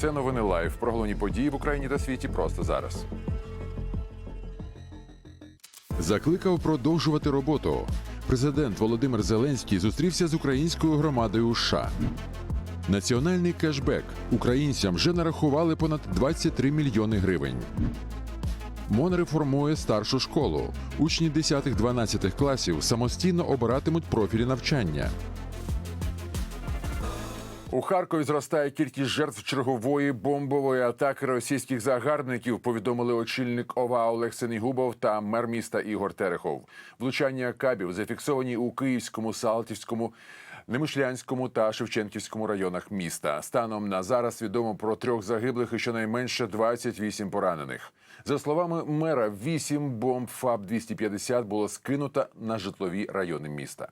Це новини лайв. Про головні події в Україні та світі просто зараз. Закликав продовжувати роботу. Президент Володимир Зеленський зустрівся з українською громадою у США. Національний кешбек українцям вже нарахували понад 23 мільйони гривень. МОН реформує старшу школу. Учні 10-12 класів самостійно обиратимуть профілі навчання. У Харкові зростає кількість жертв чергової бомбової атаки російських загарбників. Повідомили очільник ОВА Олег Сенігубов та мер міста Ігор Терехов. Влучання кабів зафіксовані у Київському, Салтівському. Немишлянському та Шевченківському районах міста станом на зараз відомо про трьох загиблих і щонайменше 28 поранених. За словами мера, 8 бомб ФАБ 250 було скинуто на житлові райони міста.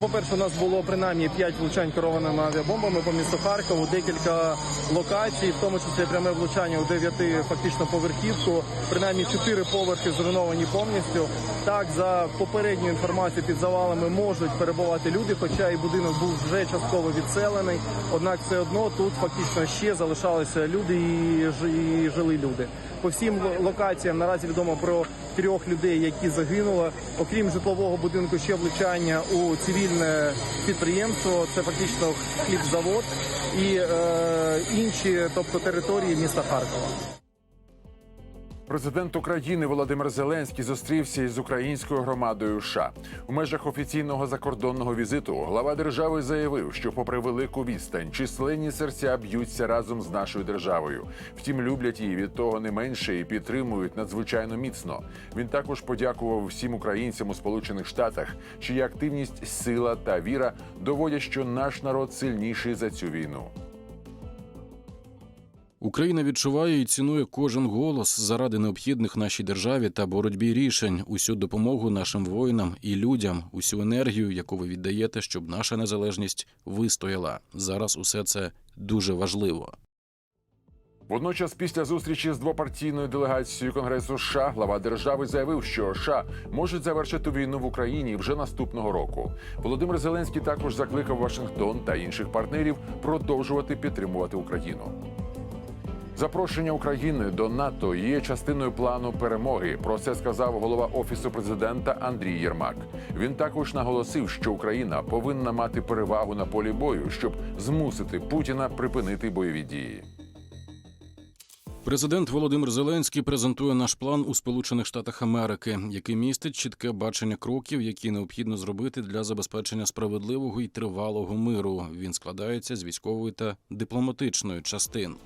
По-перше, у нас було принаймні 5 влучань керованими авіабомбами по місту Харкову, декілька локацій, в тому числі пряме влучання у 9 фактично поверхівку. Принаймні 4 поверхи зруйновані повністю. Так, за попередньою інформацією під завалами можуть перебувати люди, хоча і будинок був вже частково відселений. Однак все одно тут фактично ще залишалися люди і, жили люди. По всім локаціям наразі відомо про трьох людей, які загинули. Окрім житлового будинку, ще влучання у цивільне підприємство. Це фактично хлібзавод і е, інші, тобто території міста Харкова. Президент України Володимир Зеленський зустрівся із українською громадою США. У межах офіційного закордонного візиту глава держави заявив, що, попри велику відстань, численні серця б'ються разом з нашою державою. Втім, люблять її від того не менше і підтримують надзвичайно міцно. Він також подякував всім українцям у Сполучених Штатах, чия активність, сила та віра доводять, що наш народ сильніший за цю війну. Україна відчуває і цінує кожен голос заради необхідних нашій державі та боротьбі рішень, усю допомогу нашим воїнам і людям, усю енергію, яку ви віддаєте, щоб наша незалежність вистояла. Зараз усе це дуже важливо. Водночас, після зустрічі з двопартійною делегацією Конгресу США, глава держави заявив, що США можуть завершити війну в Україні вже наступного року. Володимир Зеленський також закликав Вашингтон та інших партнерів продовжувати підтримувати Україну. Запрошення України до НАТО є частиною плану перемоги. Про це сказав голова офісу президента Андрій Єрмак. Він також наголосив, що Україна повинна мати перевагу на полі бою, щоб змусити Путіна припинити бойові дії. Президент Володимир Зеленський презентує наш план у Сполучених Штатах Америки, який містить чітке бачення кроків, які необхідно зробити для забезпечення справедливого і тривалого миру. Він складається з військової та дипломатичної частин.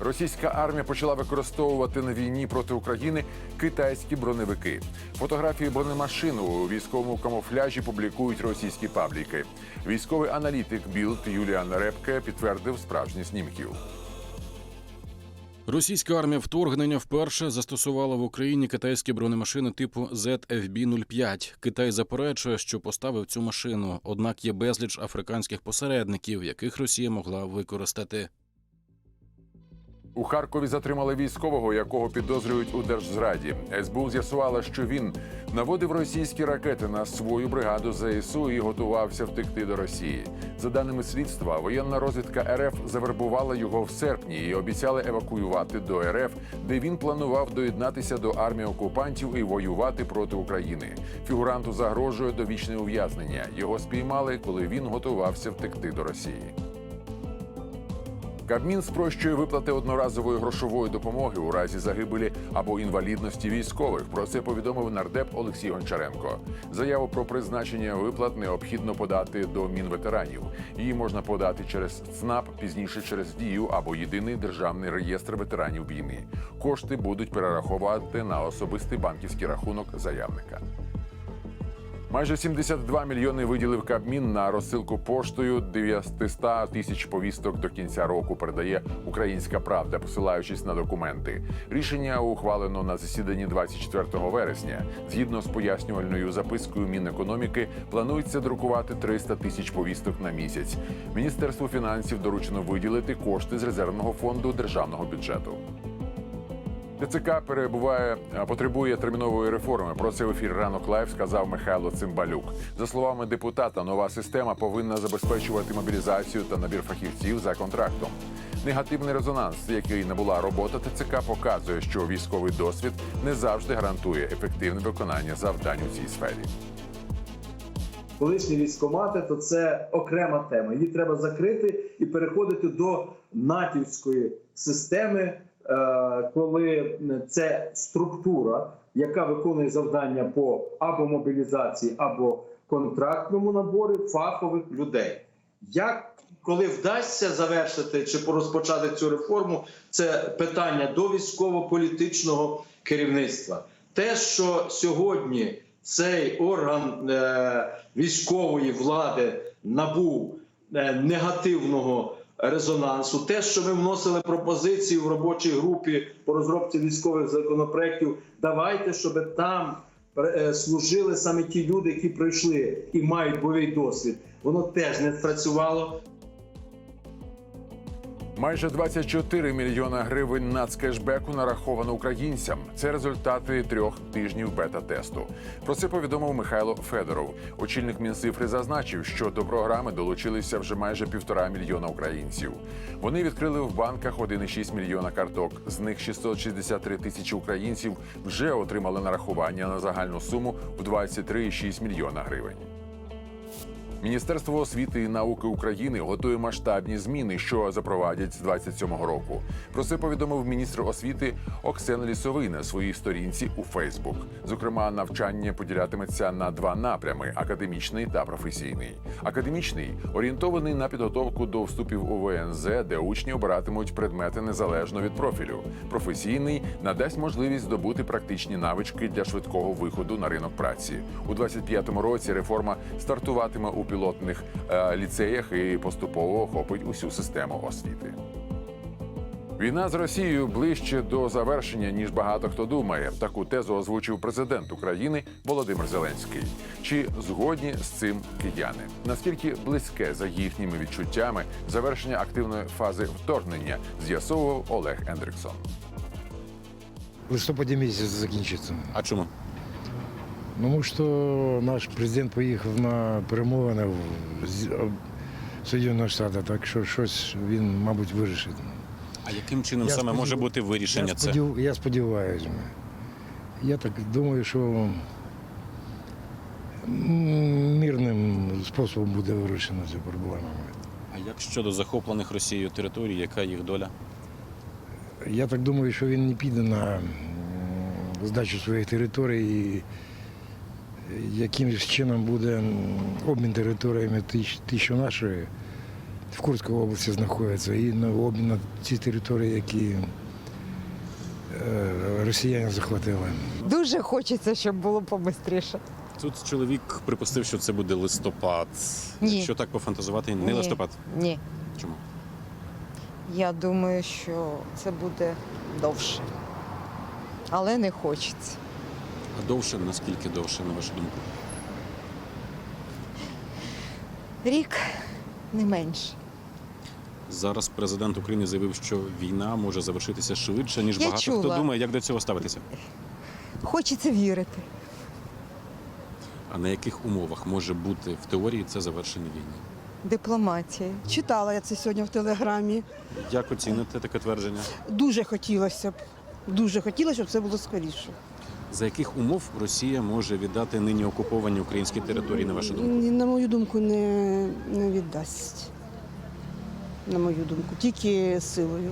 Російська армія почала використовувати на війні проти України китайські броневики. Фотографії бронемашин у військовому камуфляжі публікують російські пабліки. Військовий аналітик Білд Юліан Репке підтвердив справжні снімків. Російська армія вторгнення вперше застосувала в Україні китайські бронемашини типу ZFB-05. Китай заперечує, що поставив цю машину, однак є безліч африканських посередників, яких Росія могла використати. У Харкові затримали військового, якого підозрюють у держзраді. СБУ з'ясувала, що він наводив російські ракети на свою бригаду ЗСУ і готувався втекти до Росії. За даними слідства, воєнна розвідка РФ завербувала його в серпні і обіцяли евакуювати до РФ, де він планував доєднатися до армії окупантів і воювати проти України. Фігуранту загрожує довічне ув'язнення. Його спіймали, коли він готувався втекти до Росії. Кабмін спрощує виплати одноразової грошової допомоги у разі загибелі або інвалідності військових. Про це повідомив нардеп Олексій Гончаренко. Заяву про призначення виплат необхідно подати до Мінветеранів. Її можна подати через ЦНАП, пізніше через дію або єдиний державний реєстр ветеранів війни. Кошти будуть перераховувати на особистий банківський рахунок заявника. Майже 72 мільйони виділив Кабмін на розсилку поштою 900 тисяч повісток до кінця року. Передає Українська Правда, посилаючись на документи. Рішення ухвалено на засіданні 24 вересня. Згідно з пояснювальною запискою Мінекономіки, планується друкувати 300 тисяч повісток на місяць. Міністерству фінансів доручено виділити кошти з резервного фонду державного бюджету. ТЦК перебуває потребує термінової реформи. Про це в ефір ранок лайв сказав Михайло Цимбалюк. За словами депутата, нова система повинна забезпечувати мобілізацію та набір фахівців за контрактом. Негативний резонанс, який набула робота ТЦК, показує, що військовий досвід не завжди гарантує ефективне виконання завдань у цій сфері. колишні військомати, то це окрема тема. Її треба закрити і переходити до натівської системи, коли це структура, яка виконує завдання по або мобілізації, або контрактному наборі фахових людей. Як коли вдасться завершити чи порозпочати цю реформу, це питання до військово-політичного керівництва. Те, що сьогодні цей орган е, військової влади набув е, негативного резонансу, те, що ми вносили пропозиції в робочій групі по розробці військових законопроєктів, давайте, щоб там е, служили саме ті люди, які пройшли і мають бойовий досвід. Воно теж не спрацювало. Майже 24 мільйона гривень нацкешбеку нараховано українцям. Це результати трьох тижнів бета-тесту. Про це повідомив Михайло Федоров. Очільник Мінцифри зазначив, що до програми долучилися вже майже півтора мільйона українців. Вони відкрили в банках 1,6 мільйона карток. З них 663 тисячі українців вже отримали нарахування на загальну суму в 23,6 мільйона гривень. Міністерство освіти і науки України готує масштабні зміни, що запровадять з 27-го року. Про це повідомив міністр освіти Оксен Лісовий на своїй сторінці у Фейсбук. Зокрема, навчання поділятиметься на два напрями: академічний та професійний. Академічний орієнтований на підготовку до вступів у ВНЗ, де учні обиратимуть предмети незалежно від профілю. Професійний надасть можливість здобути практичні навички для швидкого виходу на ринок праці. У 25-му році реформа стартуватиме у пілотних е, ліцеях і поступово охопить усю систему освіти. Війна з Росією ближче до завершення ніж багато хто думає. Таку тезу озвучив президент України Володимир Зеленський. Чи згодні з цим кияни? Наскільки близьке за їхніми відчуттями завершення активної фази вторгнення? З'ясовував Олег Ендриксон. В листопаді місяць закінчиться. А чому? Тому що наш президент поїхав на перемовини в в Соєднані Штати, так що щось він, мабуть, вирішить. А яким чином Я саме сподів- може бути вирішення я, це? сподів... я сподіваюся. Я так думаю, що мирним способом буде вирішена ця проблема. А як щодо захоплених Росією територій, яка їх доля? Я так думаю, що він не піде на здачу своїх територій і якимось чином буде обмін територіями ті, що наші в Курській області знаходяться, і на обмін на ті території, які е, росіяни захватили. Дуже хочеться, щоб було побистріше. Тут чоловік припустив, що це буде листопад. Ні. Якщо так пофантазувати, не Ні. листопад. Ні. Чому? Я думаю, що це буде довше. Але не хочеться. А довше, наскільки довше, на вашу думку? Рік не менше. Зараз президент України заявив, що війна може завершитися швидше, ніж Я багато хто думає, як до цього ставитися. Хочеться вірити. А на яких умовах може бути в теорії це завершення війни? Дипломатія. Читала я це сьогодні в телеграмі. Як оціните таке твердження? Дуже хотілося б. Дуже хотілося, щоб це було скоріше. За яких умов Росія може віддати нині окуповані українські території, на вашу думку? На мою думку, не, не віддасть. На мою думку, тільки силою.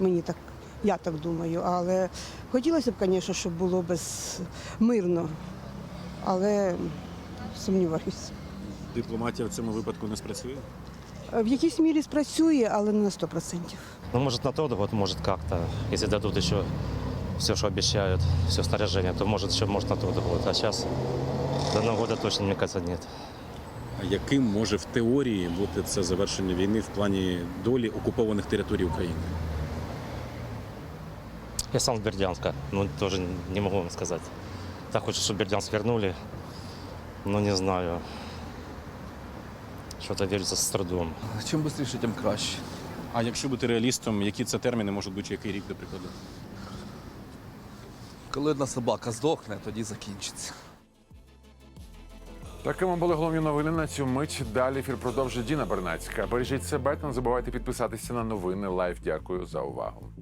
Мені так, я так думаю. Але хотілося б, звісно, щоб було без мирно. Але сумніваюся. Дипломатія в цьому випадку не спрацює? В якійсь мірі спрацює, але не на 100%. Ну, может, на тот год, может, как-то. Если дадут еще все, что обещают, все снаряжение, то, может, еще, может, на тот год. А сейчас до Нового года точно, мне кажется, нет. А яким може в теорії бути це завершення війни в плані долі окупованих територій України? Я сам с Бердянска, ну, тоже не могу вам сказать. Так хочется, чтобы Бердянск вернули, но не знаю. Что-то верится с трудом. Чим швидше, тим краще. А якщо бути реалістом, які це терміни можуть бути, який рік, до прикладу? Коли одна собака здохне, тоді закінчиться. Такими були головні новини на цю мить. Далі ефір продовжує Діна Бернацька. Бережіть себе та не забувайте підписатися на новини. Лайв. Дякую за увагу.